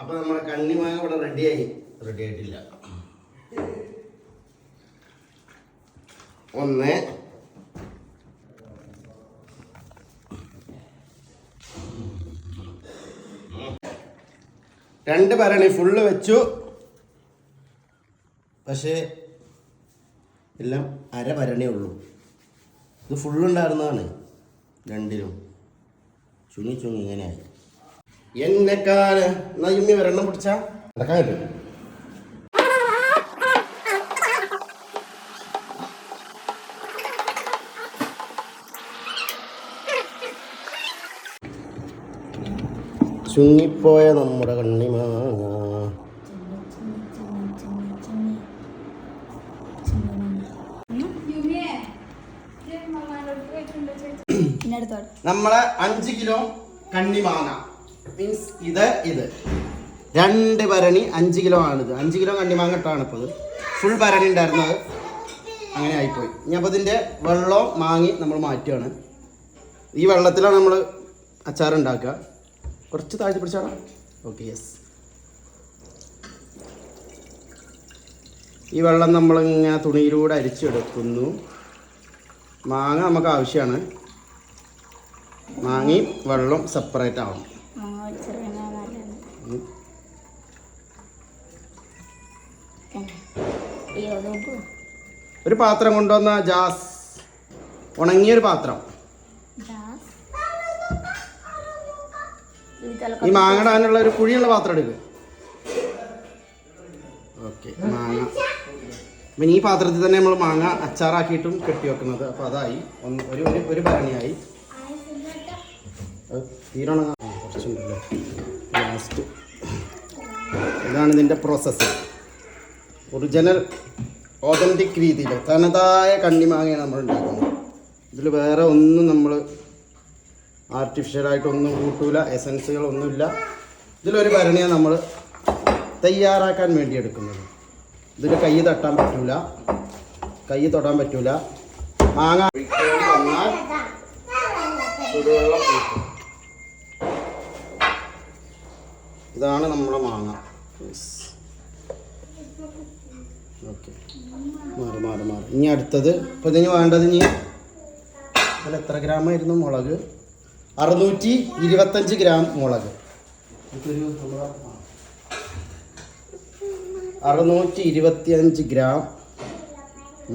അപ്പൊ നമ്മുടെ കണ്ണിമാങ്ങ ഇവിടെ റെഡിയായി റെഡി ആയിട്ടില്ല. ഒന്ന്. രണ്ട് ഭരണി ഫുള്ള് വെച്ചു. പക്ഷേ എല്ലാം അര ഭരണേ ഉള്ളൂ. ഇത് ഫുള്ളുണ്ടായിരുന്നതാണ് രണ്ടിലും. ചുങ്ങി ചുങ്ങി ഇങ്ങനെയായി എന്നെക്കാൽ എന്നാ ഇമ്മി ഒരെണ്ണം പിടിച്ചാ? നടക്കാൻ കിട്ടും. ചുങ്ങിപ്പോയ നമ്മുടെ കണ്ണിമാങ്ങ. നമ്മളെ അഞ്ച് കിലോ കണ്ണിമാങ്ങ. മീൻസ് ഇത് ഇത്. രണ്ട് ഭരണി അഞ്ച് കിലോ ആണിത്. അഞ്ച് കിലോ കണ്ണിമാങ്ങട്ടാണ് ഇപ്പോൾ ഫുൾ ഭരണി ഉണ്ടായിരുന്നത് അങ്ങനെ ആയിപ്പോയി. ഇനി അപ്പോൾ ഇതിന്റെ വെള്ളം മാങ്ങി നമ്മൾ മാറ്റുകയാണ്. ഈ വെള്ളത്തിലാണ് നമ്മൾ അച്ചാർ ഉണ്ടാക്കുക. കുറച്ച് താഴ്ത്തി പിടിച്ചാണോ? ഓക്കെ യെസ് ഈ വെള്ളം നമ്മളിങ്ങനെ തുണിയിലൂടെ അരിച്ചെടുക്കുന്നു. മാങ്ങ നമുക്ക് ആവശ്യമാണ്. മാങ്ങയും വെള്ളം സെപ്പറേറ്റ് ആവണം. ഒരു പാത്രം കൊണ്ടുവന്ന ജാസ്. ഉണങ്ങിയ ഒരു പാത്രം ഈ മാങ്ങടാനുള്ള ഒരു കുഴിയുള്ള പാത്രം എടുക്കുക ഓക്കെ മാങ്ങ. പിന്നെ ഈ പാത്രത്തിൽ തന്നെ നമ്മൾ മാങ്ങ അച്ചാറാക്കിയിട്ടും കെട്ടി വെക്കുന്നത്. അപ്പോൾ അതായി. ഒന്ന് ഒരു ഒരു ഭരണിയായി. തീരണം കുറച്ചുണ്ടല്ലോ ലാസ്റ്റ് ഇതാണ് ഇതിന്റെ പ്രോസസ്സ് ഒറിജിനൽ ഓതന്റിക് രീതിയിൽ തനതായ കണ്ണിമാങ്ങയാണ് നമ്മൾ ഉണ്ടാക്കുന്നത് ഇതിൽ വേറെ ഒന്നും നമ്മൾ ആർട്ടിഫിഷ്യലായിട്ടൊന്നും കൂട്ടൂല എസൻസുകളൊന്നുമില്ല ഇതിലൊരു ഭരണിയാണ് നമ്മൾ തയ്യാറാക്കാൻ വേണ്ടി എടുക്കുന്നത്. ഇതിൽ കൈ തട്ടാൻ പറ്റൂല. കൈ തൊടാൻ പറ്റൂല. മാങ്ങ വന്നാൽ ചുടുവെള്ളം ഇതാണ് നമ്മുടെ മാങ്ങ. ഓക്കെ മാറി മാറി മാറി. ഇനി അടുത്തത്. ഇപ്പോൾ ഇതിന് വേണ്ടത് ഇനി അതിൽ എത്ര ഗ്രാം ആയിരുന്നു മുളക്. അറുന്നൂറ്റി ഇരുപത്തഞ്ച് ഗ്രാം മുളക്. ഇതൊരു. അറുന്നൂറ്റി ഇരുപത്തിയഞ്ച് ഗ്രാം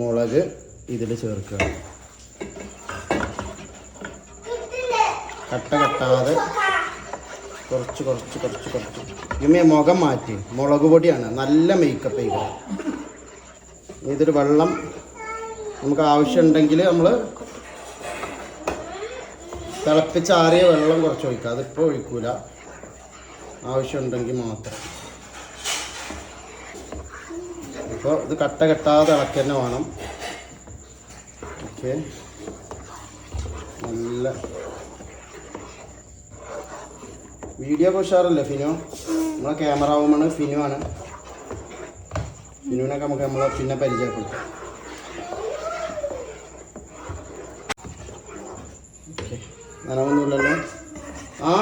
മുളക് ഇതിൽ ചേർക്കുക. കട്ട കട്ടാതെ കുറച്ച് കുറച്ച് കുറച്ച് കുറച്ച്. ഇമ്മ മുഖം മാറ്റി. മുളക് പൊടിയാണ്. നല്ല മേക്കപ്പ് ചെയ്യുക ഇതൊരു വെള്ളം നമുക്ക് ആവശ്യമുണ്ടെങ്കിൽ നമ്മൾ തിളപ്പിച്ചാറിയ വെള്ളം കുറച്ച് ഒഴിക്കുക. അതിപ്പോൾ ഒഴിക്കൂല. ആവശ്യമുണ്ടെങ്കിൽ മാത്രം. ഇപ്പോൾ ഇത് കട്ട കെട്ടാതെ ഇളക്കി തന്നെ വേണം. ഓക്കെ. നല്ല വീഡിയോ ഒക്കെ ഫിനു? നമ്മളെ ക്യാമറ വുമാണ് ഫിനു ആണ് ഫിനുവിനൊക്കെ നമുക്ക് നമ്മളെ പിന്നെ പരിചയപ്പെടുത്താം. ഓക്കെ നനവൊന്നുമില്ലല്ലോ? ആ?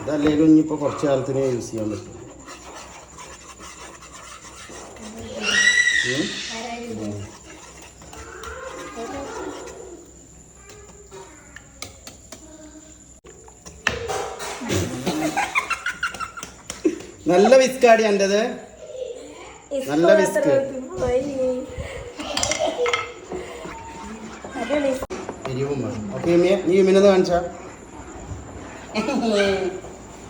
ഇതല്ലേലും ഇനിയിപ്പോൾ കുറച്ച് കാലത്തിന് യൂസ് ചെയ്യാൻ പറ്റും. ഉം. നല്ല വിസ്കാടി എന്റെത് നല്ല വിസ്ക് എരിവും ഓക്കെ നീ കാണിച്ചാ.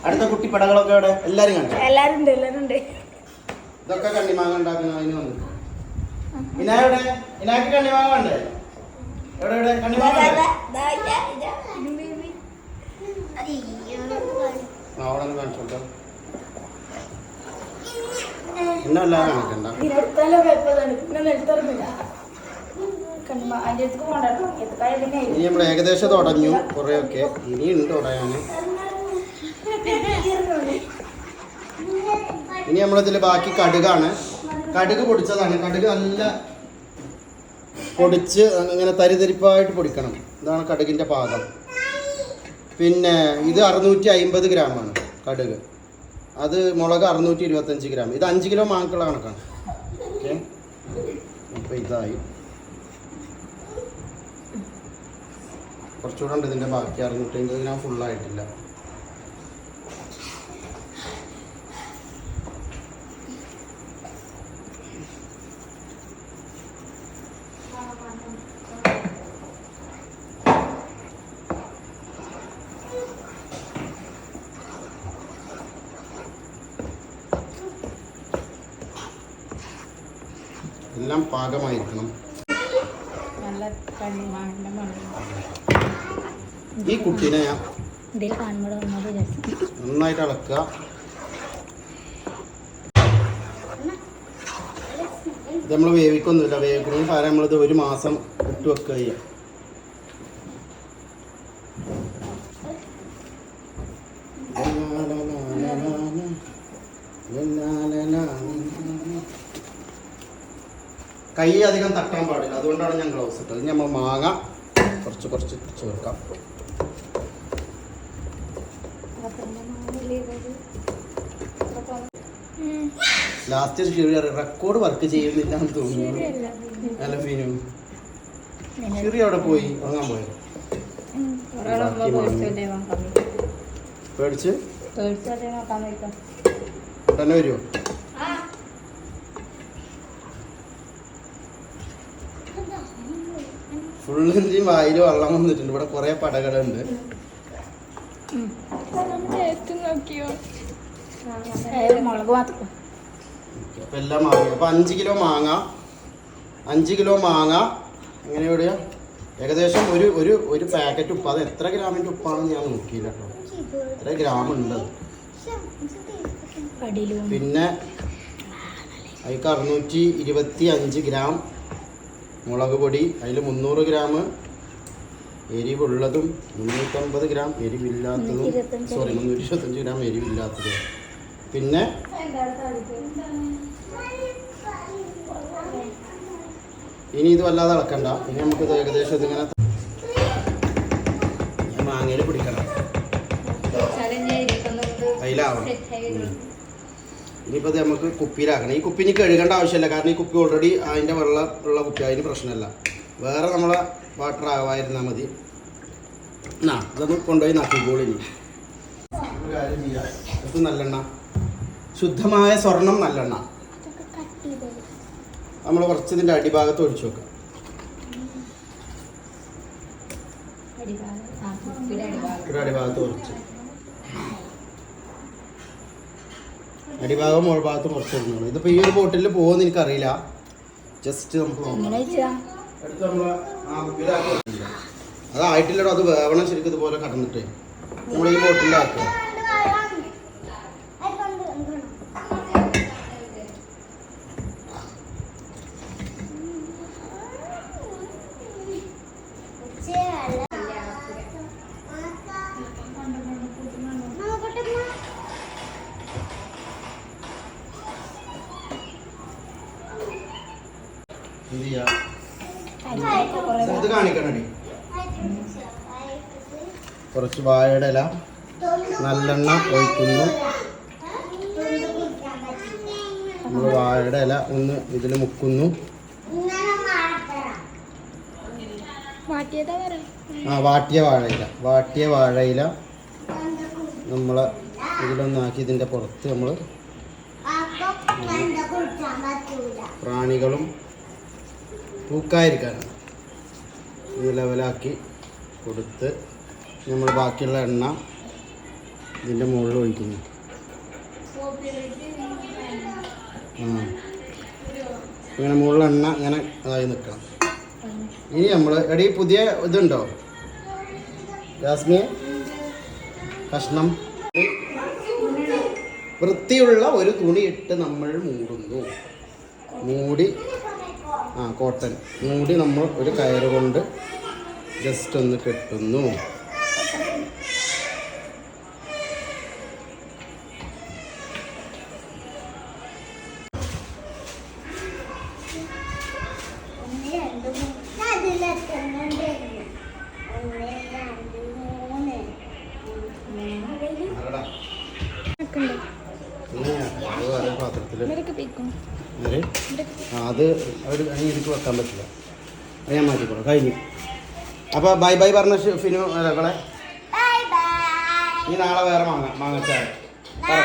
അടുത്ത കുട്ടിപ്പടകളൊക്കെ അവിടെ എല്ലാരും കാണിച്ചു? എല്ലാരും ഉണ്ട് എല്ലാരും ഉണ്ട് ഇതൊക്കെ കണ്ണിമാങ്ങ ഉണ്ടാക്കുന്ന അതിന് വന്നു. ഇനാ എവിടെ? ഇനാക്ക് കണ്ണിമാങ്ങ വേണ്ടേ എവിടെ എവിടെ? കണ്ണിമാങ്ങ അവിടെ കാണിച്ചു കൊടുക്കാം പിന്നെ അല്ലാതെ കാണിക്കണ്ട ഇരുപത്തിനാല് പേപ്പറാണ് പിന്നെ നെൽത്തറന്നില്ല കണ്ണിമ അതിന്റെ അടുത്ത് കൊണ്ടാട്ടോ എത്രക്കായ പിന്നെ ഇനി നമ്മൾ ഏകദേശം തുടങ്ങി. കുറേയൊക്കെ ഇനിയുണ്ട് തുടയാൻ ഇനി നമ്മളിതിൽ ബാക്കി കടുകാണ്. കടുക് പൊടിച്ചതാണ്. കടുക് നല്ല പൊടിച്ച് ഇങ്ങനെ തരിതരിപ്പായിട്ട് പൊടിക്കണം. ഇതാണ് കടുകിന്റെ പാകം. പിന്നെ ഇത് അറുന്നൂറ്റി അമ്പത് ഗ്രാമാണ് കടുക്. അത് മുളക് അറുന്നൂറ്റി ഇരുപത്തഞ്ച് ഗ്രാം. ഇത് അഞ്ച് കിലോ മാങ്കുള്ള കണക്കാണ്. ഓക്കെ? അപ്പോൾ ഇതായി. കുറച്ചുകൂടെ ഉണ്ട് ഇതിന്റെ ബാക്കി അറുന്നൂറ്റി അമ്പത് ഗ്രാം ഫുള്ളായിട്ടില്ല എല്ലാം പാകമായിരിക്കണം. ഈ കുട്ടീനെ ഞാൻ നന്നായിട്ട് ഇളക്കുക ഇത് നമ്മൾ വേവിക്കൊന്നുമില്ല. വേവിക്കണമെങ്കിൽ പകരം നമ്മളിത് ഒരു മാസം ഇട്ട് വെക്കുക ചെയ്യാം കൈ അധികം തട്ടാൻ പാടില്ല. അതുകൊണ്ടാണ് ഞാൻ ഗ്ലൗസ് ഇട്ടത്. ഇനി നമ്മൾ മാങ്ങ കുറച്ച് കുറച്ച് ചേർക്കാം. ലാസ്റ്റ് റെക്കോർഡ് വർക്ക് ചെയ്യുന്നില്ല എന്ന് തോന്നുന്നു. അല്ല മീനു ഷിറി അവിടെ പോയി. ഉറങ്ങാൻ പോയോ? പേടിച്ച്? ഉടനെ വരുമോ ഫുള്ളിന്റെയും വായിൽ വെള്ളം വന്നിട്ടുണ്ട്. ഇവിടെ കുറേ പടകളുണ്ട്. അപ്പം എല്ലാം മാങ്ങ. അപ്പം അഞ്ച് കിലോ മാങ്ങ. അഞ്ച് കിലോ മാങ്ങ. എങ്ങനെ എവിടെയാ ഏകദേശം ഒരു ഒരു ഒരു പാക്കറ്റ് ഉപ്പ്. അത് എത്ര ഗ്രാമിന്റെ ഉപ്പാണെന്ന് ഞാൻ നോക്കിയില്ല കേട്ടോ. എത്ര ഗ്രാം ഉണ്ട് പിന്നെ അതിക്ക് അറുന്നൂറ്റി ഇരുപത്തി അഞ്ച് ഗ്രാം മുളക് പൊടി അതിൽ മുന്നൂറ് ഗ്രാം എരിവുള്ളതും മുന്നൂറ്റമ്പത് ഗ്രാം എരിവില്ലാത്തതും സോറി മുന്നൂറ്റി ഇരുപത്തഞ്ച് ഗ്രാം എരിവില്ലാത്തതും. പിന്നെ ഇനി ഇത് വല്ലാതെ ഇളക്കണ്ട ഇനി നമുക്കിത് ഏകദേശം ഇതിങ്ങനെ ഞാൻ മാങ്ങയിൽ പിടിക്കണം. അതിലാവണം. ഇനിയിപ്പോൾ അത് നമുക്ക് കുപ്പിയിലാക്കണം. ഈ കുപ്പി ഇനി കഴുകേണ്ട ആവശ്യമില്ല. കാരണം ഈ കുപ്പി ഓൾറെഡി അതിന്റെ വെള്ളം ഉള്ള കുപ്പി അതിന് പ്രശ്നമല്ല. വേറെ നമ്മളെ വാട്ടർ ആവായിരുന്നാൽ മതി. എന്നാ ഇതൊന്ന് കൊണ്ടുപോയി നക്കിക്കോളി ഇനി. ഒരു കാര്യം ചെയ്യാം. ഇത് നല്ലെണ്ണ. ശുദ്ധമായ സ്വർണം നല്ലെണ്ണ. നമ്മൾ കുറച്ച് ഇതിന്റെ അടിഭാഗത്ത് ഒഴിച്ചു വെക്കാം. ഒരു അടിഭാഗത്ത് കുറച്ച് അടിഭാഗം മുകൾ ഭാഗത്തും കുറച്ച് വരുന്നുള്ളൂ. ഇതിപ്പോൾ ഈ ഒരു ബോട്ടിൽ പോകുമെന്ന് എനിക്കറിയില്ല. ജസ്റ്റ് നമുക്ക് നോക്കാം. അതായിട്ടില്ലടോ അത് വേവണം ശരിക്കും ഇതുപോലെ കടന്നിട്ട്. നമ്മൾ ഈ ബോട്ടിലാക്കുക എന്ത് ചെയ്യാ ഇത് കാണിക്കണടി കുറച്ച് വാഴയുടെ ഇല. നല്ലെണ്ണ ഒഴിക്കുന്നു. നമ്മൾ വാഴയുടെ ഇല ഒന്ന് ഇതിൽ മുക്കുന്നു. ആ വാട്ടിയ വാഴയില. വാട്ടിയ വാഴയില നമ്മൾ ഇതിലൊന്നാക്കി ഇതിന്റെ പുറത്ത് നമ്മൾ പ്രാണികളും പൂക്കായിരിക്കാനാണ്. ഇത് ലെവലാക്കി കൊടുത്ത് നമ്മൾ ബാക്കിയുള്ള എണ്ണ ഇതിന്റെ മുകളിൽ ഒഴിക്കുന്നു. ആ. ഇങ്ങനെ മുകളിൽ എണ്ണ ഇങ്ങനെ അതായി നിൽക്കണം. ഇനി നമ്മൾ എടി പുതിയ ഇതുണ്ടോ? ജാസ്മിയ കഷ്ണം. വൃത്തിയുള്ള ഒരു തുണി ഇട്ട് നമ്മൾ മൂടുന്നു. മൂടി ആ കോട്ടൺ. മൂടി നമ്മൾ ഒരു കയറ് കൊണ്ട് ജസ്റ്റ് ഒന്ന് കെട്ടുന്നു. അത് പാത്രത്തിൽ അവർ എനിക്ക് വെക്കാൻ പറ്റില്ല. അത് ഞാൻ മാറ്റിക്കോളാം. കഴിഞ്ഞു. അപ്പോൾ ബൈ ബൈ പറഞ്ഞ ഫിനു അല്ല, ഇവളെ. Bye bye. ഇനി നാളെ വേറെ മാങ്ങ മാങ്ങച്ചായ പറ.